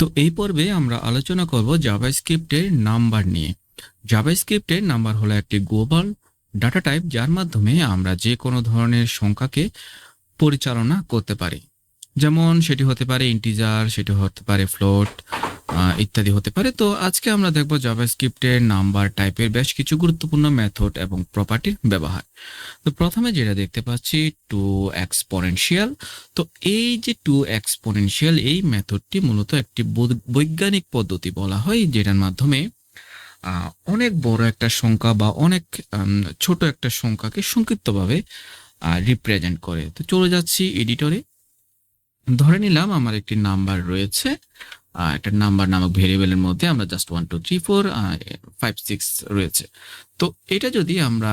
তো এই পর্বে আমরা আলোচনা করব জাভাস্ক্রিপ্টের নাম্বার নিয়ে। জাভাস্ক্রিপ্টের নাম্বার হলো একটি গ্লোবাল ডাটা টাইপ, যার মাধ্যমে আমরা যে কোনো ধরনের সংখ্যাকে পরিচালনা করতে পারি। যেমন সেটি হতে পারে ইন্টিজার সেটি হতে পারে ফ্লোট ইত্যাদি হতে পারে। তো আজকে আমরা দেখব জাভাস্ক্রিপ্টের নাম্বার টাইপের বেশ কিছু গুরুত্বপূর্ণ মেথড এবং প্রপার্টির ব্যবহার। তো প্রথমে যেটা দেখতে পাচ্ছি টু এক্সপোনেনশিয়াল তো এই যে টু এক্সপোনেনশিয়াল এই মেথডটি মূলত একটি বৈজ্ঞানিক পদ্ধতি বলা হয়, যেটার মাধ্যমে অনেক বড় একটা সংখ্যা বা অনেক ছোট একটা সংখ্যাকে সংক্ষিপ্তভাবে রিপ্রেজেন্ট করে। তো চলে যাচ্ছি এডিটরে। ধরে নিলাম আমার একটি নাম্বার রয়েছে। একটা নাম্বার নামক ভেরিয়েবলের মধ্যে আমরা just one two three four five six রয়েছে। তো এটা যদি আমরা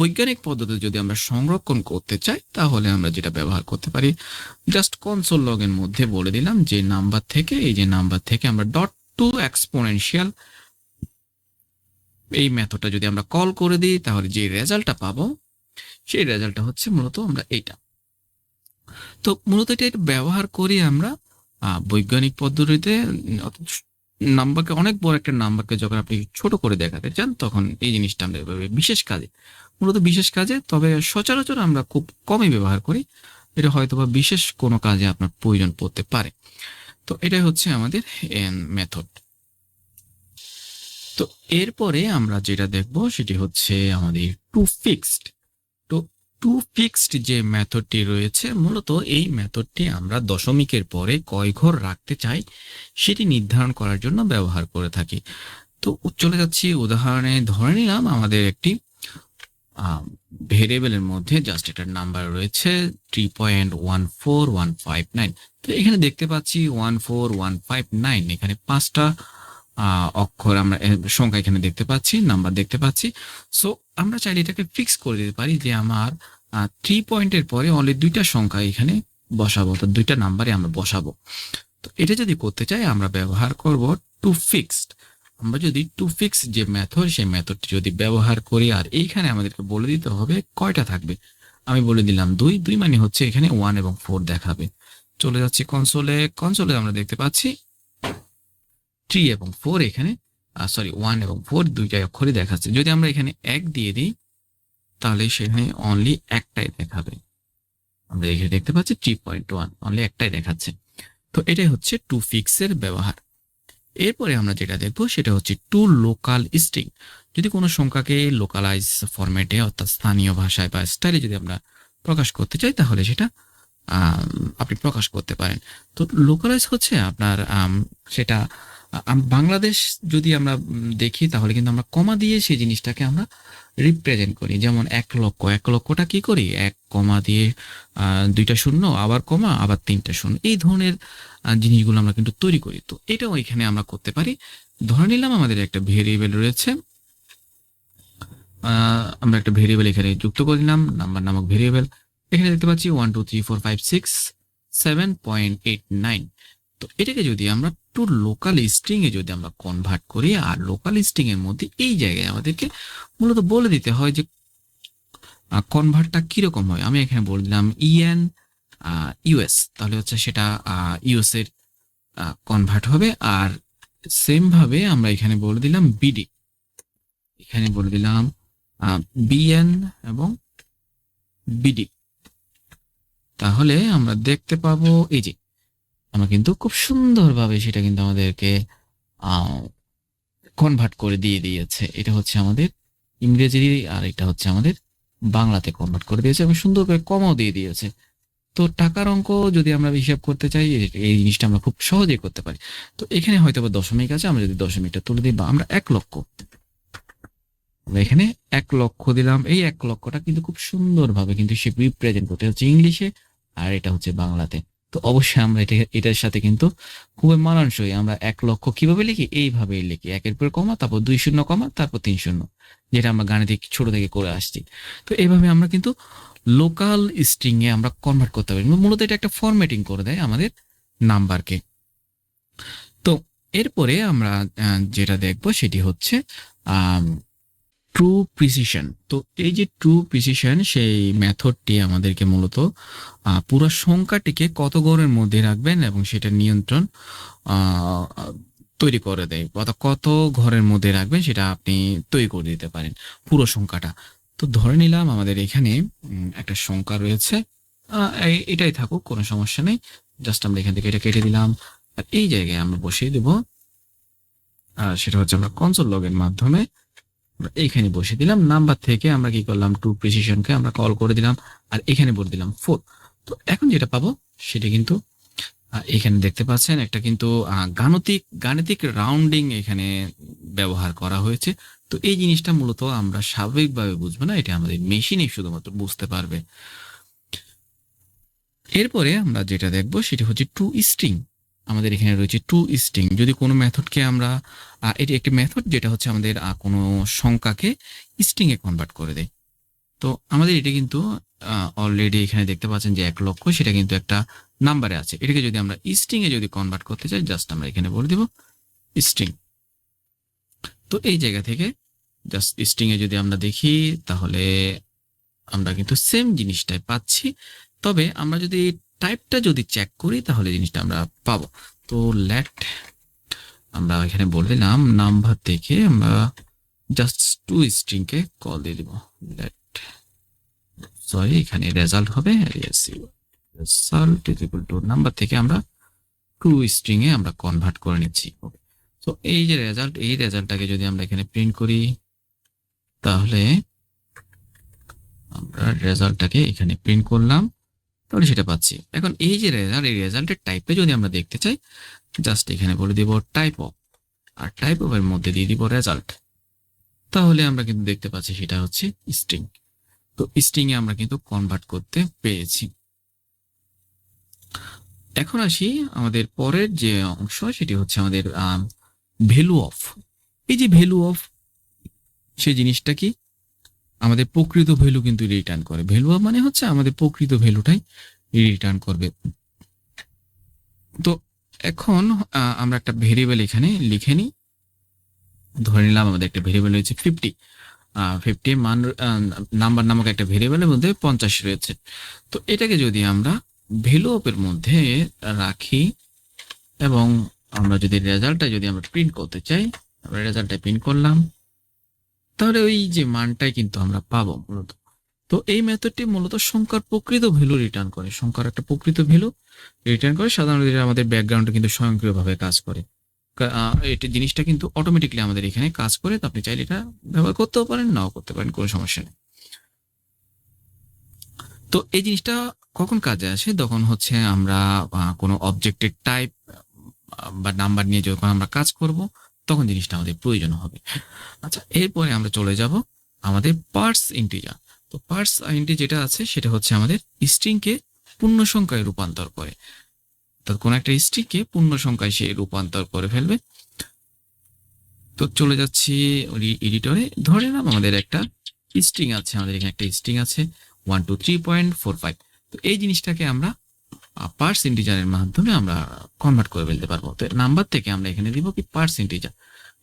বৈজ্ঞানিক পদ্ধতি যদি আমরা সংরক্ষণ করতে চাই, তাহলে আমরা যেটা ব্যবহার করতে পারি জাস্ট কনসোল লগের মধ্যে বলে দিলাম যে নাম্বার থেকে, এই যে নাম্বার থেকে আমরা ডট টু এক্সপোনেনশিয়াল এই মেথডটা যদি আমরা কল করে দিই, তাহলে যে রেজাল্টটা পাবো, সেই রেজাল্টটা হচ্ছে মূলত আমরা এইটা। তো মূলত এটা ব্যবহার করি আমরা বৈজ্ঞানিক পদ্ধতিতে নাম্বারকে, অনেক বড় একটা নাম্বারকে যখন আপনি ছোট করে দেখাতে চান, তখন এই জিনিসটা আমরা বিশেষ কাজে, মূলত বিশেষ কাজে, তবে সচরাচর আমরা খুব কমই ব্যবহার করি। এটা হয়তো বা বিশেষ কোনো কাজে আপনার প্রয়োজন পড়তে পারে। তো এটাই হচ্ছে আমাদের এন মেথড। তো এরপরে আমরা যেটা দেখব, সেটি হচ্ছে আমাদের টু ফিক্সড টু ফিক্সড যে মেথডটি রয়েছে, মূলত এই মেথডটি আমরা দশমিকের পরে কয় ঘর রাখতে চাই, সেটি নির্ধারণ করার জন্য ব্যবহার করে থাকি। তো চলে যাচ্ছি উদাহরণে, ধরে নিলাম আমাদের একটি ভেরিয়েবলের মধ্যে জাস্ট এটার নাম্বার রয়েছে three point one four one five nine তো এখানে দেখতে পাচ্ছি one four one five nine এখানে পাঁচটা অক্ষর আমরা সংখ্যা এখানে দেখতে পাচ্ছি নাম্বার দেখতে পাচ্ছি। সো আমরা চাইলে এটাকে ফিক্স করে দিতে পারি যে আমার থ্রি পয়েন্টের পরে অনলি দুইটা সংখ্যা এখানে বসাবো, অর্থাৎ দুইটা নাম্বারে আমরা বসাবো। তো এটা যদি করতে চাই, আমরা ব্যবহার করব টু ফিক্সড আমরা যদি টু ফিক্স যে মেথড সেই মেথডটি যদি ব্যবহার করি, আর এইখানে আমাদেরকে বলে দিতে হবে কয়টা থাকবে? আমি বলে দিলাম দুই। দুই মানে হচ্ছে এখানে ওয়ান এবং ফোর দেখাবে। চলে যাচ্ছি কনসোলে কনসোলে আমরা দেখতে পাচ্ছি থ্রি এবং ফোর এখানে সরি ওয়ান এবং ফোর দুইটাই অক্ষরই দেখাচ্ছে। যদি আমরা এখানে এক দিয়ে দিই তাহলে সেখানে অনলি একটাই দেখাবে। আমরা এখানে দেখতে পাচ্ছি থ্রি পয়েন্ট ওয়ান অনলি একটাই দেখাচ্ছে। তো এটাই হচ্ছে টু ফিক্সের ব্যবহার। এরপরে আমরা যেটা দেখব সেটা হচ্ছে টু লোকাল স্ট্রিং যদি কোনো সংখ্যাকে লোকালাইজ ফরম্যাটে অর্থাৎ স্থানীয় ভাষায় বা স্টাইলে যদি আমরা প্রকাশ করতে চাই, তাহলে সেটা আপনি প্রকাশ করতে পারেন। তো লোকালাইজ হচ্ছে আপনার সেটা বাংলাদেশ যদি আমরা দেখি, তাহলে কিন্তু আমরা কমা দিয়ে সেই জিনিসটাকে আমরা রিপ্রেজেন্ট করি। যেমন এক লক্ষ, এক লক্ষটা কি করি? এক কমা দিয়ে দুইটা শূন্য, আবার কমা, আবার তিনটা শূন্য। এই ধরনের জিনিসগুলো আমরা কিন্তু তৈরি করি। তো এটাও এখানে আমরা করতে পারি। ধরে নিলাম আমাদের একটা ভেরিয়েবল রয়েছে। আমরা একটা ভেরিয়েবল এখানে যুক্ত করে নাম্বার নামক ভেরিয়েবল। এখানে দেখতে পাচ্ছি one two three four five six seven point eight nine তো এটাকে যদি আমরা টু লোকাল স্ট্রিং এ যদি আমরা কনভার্ট করি, আর লোকাল স্ট্রিং এর মধ্যে এই জায়গায় আমাদেরকে মূলত বলে দিতে হয় যে কনভার্টটা কীরকম হয়? আমি এখানে বলে দিলাম ইএন ইউএস তাহলে হচ্ছে সেটা ইউএস এর কনভার্ট হবে। আর সেম ভাবে আমরা এখানে বলে দিলাম বিডি এখানে বলে দিলাম বিএন এবং বিডি তাহলে আমরা দেখতে পাবো এই যে আমরা কিন্তু খুব সুন্দরভাবে সেটা কিন্তু আমাদেরকে কনভার্ট করে দিয়ে দিয়েছে। এটা হচ্ছে আমাদের ইংরেজি আর এটা হচ্ছে আমাদের বাংলাতে কনভার্ট করে দিয়েছে এবং সুন্দর করে কমাও দিয়ে দিয়েছে। তো টাকার অঙ্ক যদি আমরা হিসাব করতে চাই এই জিনিসটা আমরা খুব সহজেই করতে পারি। তো এখানে হয়তো বা দশমিক আছে, আমরা যদি দশমিকটা তুলে দিই, বা আমরা এক লক্ষ। এখানে এক লক্ষ দিলাম। এই এক লক্ষটা কিন্তু খুব সুন্দরভাবে কিন্তু সে রিপ্রেজেন্ট করতে হচ্ছে ইংলিশে, আর এটা হচ্ছে বাংলাতে। তো অবশ্যই আমরা এটা, এটার সাথে কিন্তু খুবই মানানসই। আমরা এক লক্ষ কীভাবে লিখি? এইভাবেই লিখি। একের পর কমা, তারপর দুই শূন্য কমা, তারপর তিন শূন্য, যেটা আমরা গাণিতিক ছোট থেকে করে আসছি। তো এইভাবে আমরা কিন্তু লোকাল স্ট্রিং এ আমরা কনভার্ট করতে পারি। মূলত এটা একটা ফরম্যাটিং করে দেয় আমাদের নাম্বারকে তো এরপরে আমরা যেটা দেখব সেটি হচ্ছে ট্রু প্রিসিশন তো এই যে ট্রু প্রিসিশন সেই মেথডটি আমাদেরকে মূলত পুরো সংখ্যাটিকে কত গড়ের মধ্যে রাখবেন এবং সেটা নিয়ন্ত্রণ তৈরি করে দেয়। অর্থাৎ কত ঘরের মধ্যে রাখবেন সেটা আপনি তৈরি করে দিতে পারেন, পুরো সংখ্যাটা। তো ধরে নিলাম আমাদের এখানে একটা সংখ্যা রয়েছে। এটাই থাকুক, কোনো সমস্যা নেই। জাস্ট আমরা এখান থেকে এটা কেটে দিলাম। আর এই জায়গায় আমরা বসিয়ে দেব। সেটা হচ্ছে আমরা কনসোল লগের মাধ্যমে এইখানে বসে দিলাম নাম্বার থেকে আমরা কি করলাম টু প্রিসিশনকে আমরা কল করে দিলাম, আর এখানে বলে দিলাম ফোর তো এখন যেটা পাবো, সেটা কিন্তু এখানে দেখতে পাচ্ছেন, একটা কিন্তু গাণিতিক গাণিতিক রাউন্ডিং এখানে ব্যবহার করা হয়েছে। তো এই জিনিসটা মূলত আমরা স্বাভাবিকভাবে বুঝব না, এটা আমাদের মেশিনই শুধুমাত্র বুঝতে পারবে। এরপরে আমরা যেটা দেখব, সেটা হচ্ছে টু স্ট্রিং আমাদের এখানে রয়েছে টু স্ট্রিং। যদি কোনো মেথডকে আমরা এটি একটি মেথড যেটা হচ্ছে আমাদের কোনো সংখ্যাকে স্ট্রিং এ কনভার্ট করে দেয়। তো আমাদের এটা কিন্তু অলরেডি এখানে দেখতে পাচ্ছেন যে এক লক্ষ, সেটা কিন্তু একটা নাম্বারে আছে। এটাকে যদি আমরা স্ট্রিং এ যদি কনভার্ট করতে চাই জাস্ট আমরা এখানে বলে দিব স্ট্রিং তো এই জায়গা থেকে জাস্ট স্ট্রিং এ যদি আমরা দেখি, তাহলে আমরা কিন্তু সেম জিনিসটাই পাচ্ছি। তবে আমরা যদি টাইপটা যদি চেক করি, তাহলে জিনিসটা আমরা পাবো। তো লেট আমরা এখানে বলে দিলাম নাম্বার থেকে আমরা জাস্ট টু স্ট্রিং কে কল দিয়ে দিব। লেট সরি এখানে রেজাল্ট হবে result is equal to number থেকে আমরা টু স্ট্রিং এ আমরা কনভার্ট করে নিচ্ছি। তো এই যে রেজাল্ট এই রেজাল্টটাকে যদি আমরা এখানে প্রিন্ট করি, তাহলে আমরা রেজাল্টটাকে এখানে প্রিন্ট করলাম। তাহলে সেটা পাচ্ছি। এখন এই যে রেজাল্ট, এই রেজাল্টের টাইপে যদি আমরা দেখতে চাই জাস্ট এখানে বলে দিব টাইপ অফ আর টাইপ অফ এর মধ্যে দিয়ে দিব রেজাল্ট তাহলে আমরা কিন্তু দেখতে পাচ্ছি সেটা হচ্ছে স্ট্রিং তো স্ট্রিং এ আমরা কিন্তু কনভার্ট করতে পেরেছি। এখন আসি আমাদের পরের যে অংশ, সেটি হচ্ছে আমাদের ভ্যালু অফ এই যে ভ্যালু অফ সেই জিনিসটা কি? আমাদের প্রকৃত ভ্যালু কিন্তু রিটার্ন করে। ভ্যালু মানে হচ্ছে আমাদের প্রকৃত ভ্যালুটাই রিটার্ন করবে। তো এখন আমরা একটা ভেরিয়েবল এখানে লিখে নিই। ধরে নিলাম আমাদের একটা ভেরিয়েবল রয়েছে ফিফটি ফিফটি মান নাম্বার নামক একটা ভেরিয়েবলের মধ্যে পঞ্চাশ রয়েছে। তো এটাকে যদি আমরা ভ্যালু অফের মধ্যে রাখি এবং আমরা যদি রেজাল্টটা যদি আমরা প্রিন্ট করতে চাই, আমরা রেজাল্টটা প্রিন্ট করলাম। তাহলে ওই যে মানটাই কিন্তু আমরা পাবো মূলত। তো এই মেথডটি মূলত সংখ্যার প্রকৃত ভ্যালু রিটার্ন করে। সংখ্যার একটা প্রকৃত ভ্যালু রিটার্ন করে, সাধারণত আমাদের ব্যাকগ্রাউন্ডে কিন্তু স্বয়ংক্রিয়ভাবে কাজ করে। এটা জিনিসটা কিন্তু অটোমেটিকলি আমাদের এখানে কাজ করে আপনি চাইলে এটা ব্যবহার করতেও পারেন, নাও করতে পারেন, কোনো সমস্যা নেই। তো এই জিনিসটা কখন কাজে আসে? তখন হচ্ছে আমরা কোনো অবজেক্টের টাইপ বা নাম্বার নিয়ে যখন আমরা কাজ করব তখন জিনিসটা আমাদের প্রয়োজন হবে। আচ্ছা এরপরে আমরা চলে যাব আমাদের পার্স ইন্টিজার তো পার্স ইন্টি যেটা আছে, সেটা হচ্ছে আমাদের স্ট্রিংকে পূর্ণ সংখ্যায় রূপান্তর করে। তো কোন একটা স্ট্রিংকে পূর্ণ সংখ্যায় সে রূপান্তর করে ফেলবে। তো চলে যাচ্ছি এডিটরে ধরে নাম আমাদের একটা স্ট্রিং আছে, আমাদের এখানে একটা স্ট্রিং আছে। One two three point four five তো এই জিনিসটাকে আমরা পার্স ইন্টিজারের মাধ্যমে আমরা কনভার্ট করে ফেলতে পারব। তো নাম্বার থেকে আমরা এখানে দিব কি পার্স ইন্টিজার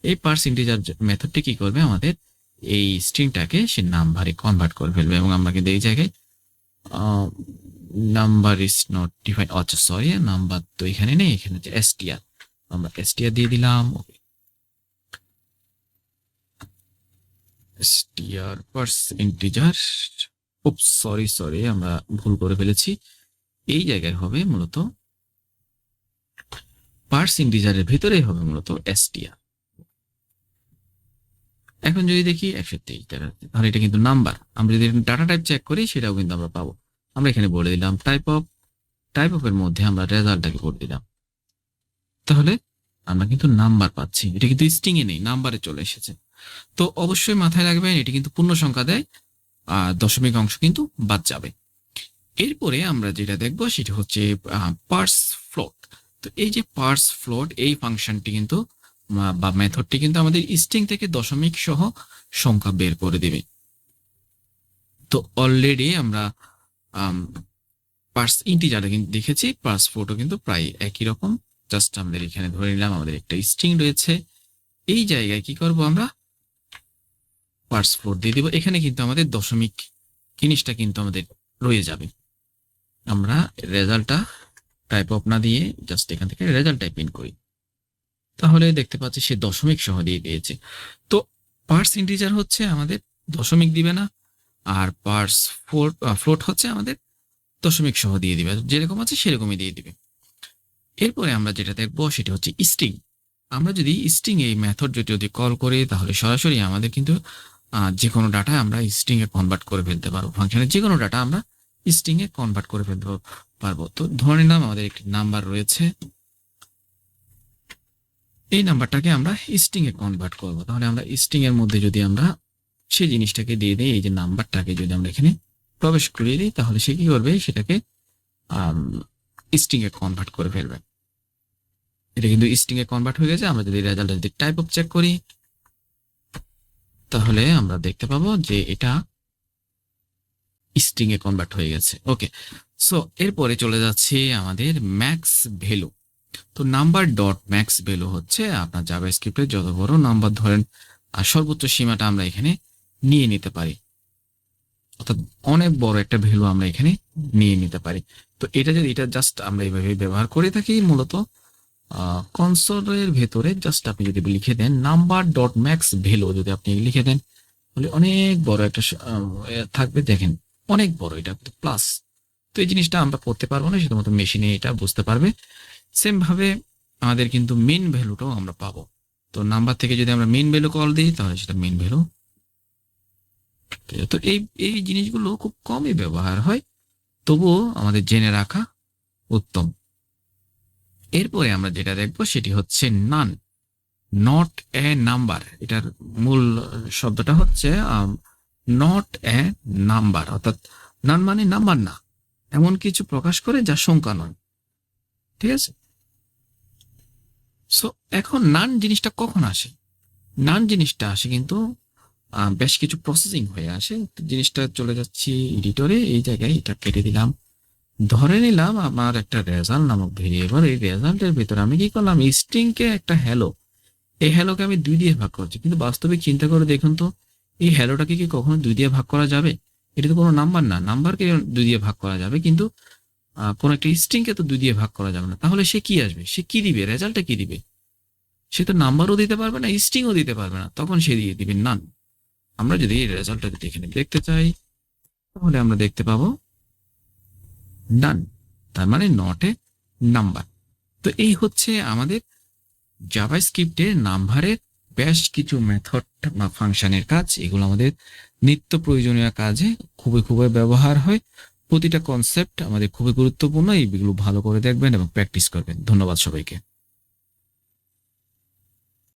এই পার্স ইন্টিজার মেথডটি কি করবে? আমাদের এই স্ট্রিংটাকে সে নাম্বারে কনভার্ট করে ফেলবে এবং আমরা কিন্তু এই জায়গায় নাম্বার ইজ নট ডিফাইন আচ্ছা সরি নাম্বার তো এখানে নেই, এখানে হচ্ছে এসটিআর আমরা এসটিআর দিয়ে দিলাম, ওকে। এসটিআর পার্স ইন্টিজার উপ সরি সরি আমরা ভুল করে ফেলেছি। এই জায়গায় হবে মূলত পার্স ইন্টিজারের ভিতরেই হবে মূলত এসটিআর। এখন যদি দেখি একশো তেইশ তাহলে এটা কিন্তু নাম্বার। আমরা যদি ডাটা টাইপ চেক করি, সেটাও কিন্তু আমরা পাবো। আমরা এখানে বলে দিলাম টাইপ অফ টাইপ অফ এর মধ্যে আমরা রেজাল্টটাকে করে দিলাম। তাহলে আমরা কিন্তু নাম্বার পাচ্ছি। এটা কিন্তু স্ট্রিং এ নেই, নাম্বারে চলে এসেছে। তো অবশ্যই মাথায় রাখবেন, এটি কিন্তু পূর্ণ সংখ্যা দেয়, আর দশমিক অংশ কিন্তু বাদ যাবে। এরপরে আমরা যেটা দেখব সেটা হচ্ছে পার্স ফ্লোট তো এই যে পার্স ফ্লোট এই ফাংশনটি কিন্তু বা মেথডটি কিন্তু আমাদের স্ট্রিং থেকে দশমিক সহ সংখ্যা বের করে দেবে। তো অলরেডি আমরা পার্স ইন্টিজারে কিন্তু দেখেছি পার্স ফ্লোটও কিন্তু প্রায় একই রকম। জাস্ট আমাদের এখানে ধরে নিলাম, আমাদের একটা স্ট্রিং রয়েছে। এই জায়গায় কি করব আমরা? পার্স ফোর দিয়ে দিব। এখানে কিন্তু আমাদের দশমিক জিনিসটা কিন্তু আমাদের রয়ে যাবে। আমরা রেজাল্টটা টাইপ অফ না দিয়ে জাস্ট এখান থেকে রেজাল্ট টাইপ ইন করি। তাহলে দেখতে পাচ্ছি সে দশমিক সহ দিয়ে দিয়েছে। তো পার্স ইন্টিজার হচ্ছে আমাদের দশমিক দিবে না, আর পার্স ফ্লোট হচ্ছে আমাদের দশমিক সহ দিয়ে দিবে। যেরকম আছে সেরকমই দিয়ে দিবে। এরপরে আমরা যেটা দেখব সেটা হচ্ছে স্ট্রিং আমরা যদি স্ট্রিং এই মেথড যদি কল করি, তাহলে সরাসরি আমাদের কিন্তু যে কোনো ডাটা আমরা স্ট্রিং এ কনভার্ট করে ফেলতে পারব। ফাংশনের যে কোনো ডাটা আমরা স্ট্রিং এ কনভার্ট করে ফেলতে পারব। তো ধরে নিলাম আমাদের একটি নাম্বার রয়েছে। এই নাম্বারটাকে আমরা স্ট্রিং এ কনভার্ট করব। তাহলে আমরা স্ট্রিং এর মধ্যে যদি আমরা সেই জিনিসটাকে দিয়ে দিই, এই যে নাম্বারটাকে যদি আমরা এখানে প্রবেশ করিয়ে দিই, তাহলে সে কি করবে? সেটাকে স্ট্রিং এ কনভার্ট করে ফেলবে। এটা কিন্তু স্ট্রিং এ কনভার্ট হয়ে গেছে। আমরা যদি রেজাল্ট যদি টাইপ অফ চেক করি, তাহলে আমরা দেখতে পাবো যে এটা স্ট্রিং এ কনভার্ট হয়ে গেছে। ওকে সো এরপরে চলে যাচ্ছে আমাদের ম্যাক্স ভ্যালু তো নাম্বার ডট ম্যাক্স ভ্যালু হচ্ছে আপনার জাভা স্ক্রিপ্টের যত বড় নাম্বার ধরেন, আর সর্বোচ্চ সীমাটা আমরা এখানে নিয়ে নিতে পারি। অর্থাৎ অনেক বড় একটা ভ্যালু আমরা এখানে নিয়ে নিতে পারি। তো এটা যদি, এটা জাস্ট আমরা এইভাবে ব্যবহার করে থাকি মূলত কনসোলের ভেতরে জাস্ট আপনি যদি লিখে দেন নাম্বার ডট ম্যাক্স ভ্যালু যদি আপনি লিখে দেন, তাহলে অনেক বড় একটা থাকবে। দেখেন অনেক বড়, এটা প্লাস তো এই জিনিসটা আমরা করতে পারব না, শুধুমাত্র মেশিনে এটা বুঝতে পারবে। সেম ভাবে আমাদের কিন্তু মেন ভ্যালুটাও আমরা পাবো। তো নাম্বার থেকে যদি আমরা মেন ভ্যালু কল দিই, তাহলে সেটা মেন ভ্যালু তো এই এই জিনিসগুলো খুব কমই ব্যবহার হয়, তবুও আমাদের জেনে রাখা উত্তম। এরপরে আমরা যেটা দেখব, সেটি হচ্ছে নান নট এ নাম্বার এটার মূল শব্দটা হচ্ছে নট এ নাম্বার অর্থাৎ নান মানে নাম্বার না, এমন কিছু প্রকাশ করে যা সংখ্যা নয়। ঠিক আছে? সো এখন নান জিনিসটা কখন আসে? নান জিনিসটা আসে কিন্তু বেশ কিছু প্রসেসিং হয়ে আসে। জিনিসটা চলে যাচ্ছি এডিটরে এই জায়গায় এটা কেটে দিলাম। ধরে নিলাম আমার একটা রেজাল্ট নামক ভেরিয়েবল এই রেজাল্টের ভিতরে আমি কি করলাম? স্ট্রিং কে একটা হ্যালো এই হ্যালোকে আমি দুই দিয়ে ভাগ করছি। কিন্তু বাস্তবিক চিন্তা করে দেখুন তো এই হ্যালোটাকে কি কখনো দুই দিয়ে ভাগ করা যাবে? এটা তো কোনো নাম্বার না। নাম্বারকে দুই দিয়ে ভাগ করা যাবে, কিন্তু কোনো একটা স্ট্রিং কে তো দুই দিয়ে ভাগ করা যাবে না। তাহলে সে কি আসবে? সে কি দিবে? রেজাল্টটা কি দিবে? সে তো নাম্বারও দিতে পারবে না স্ট্রিংও দিতে পারবে না, তখন সে দিয়ে দিবে নান আমরা যদি এই রেজাল্টটা এখানে দেখতে চাই, তাহলে আমরা দেখতে পাবো নান তার মানে নট এ নাম্বার তো এই হচ্ছে আমাদের জাভা স্ক্রিপ্টের নাম্বারের বেশ কিছু মেথড বা ফাংশনের কাজ, এগুলো আমাদের নিত্য প্রয়োজনীয় কাজে খুবই খুবই ব্যবহার হয়। প্রতিটা কনসেপ্ট আমাদের খুবই গুরুত্বপূর্ণ, এইগুলো ভালো করে দেখবেন এবং প্র্যাকটিস করবেন। ধন্যবাদ সবাইকে।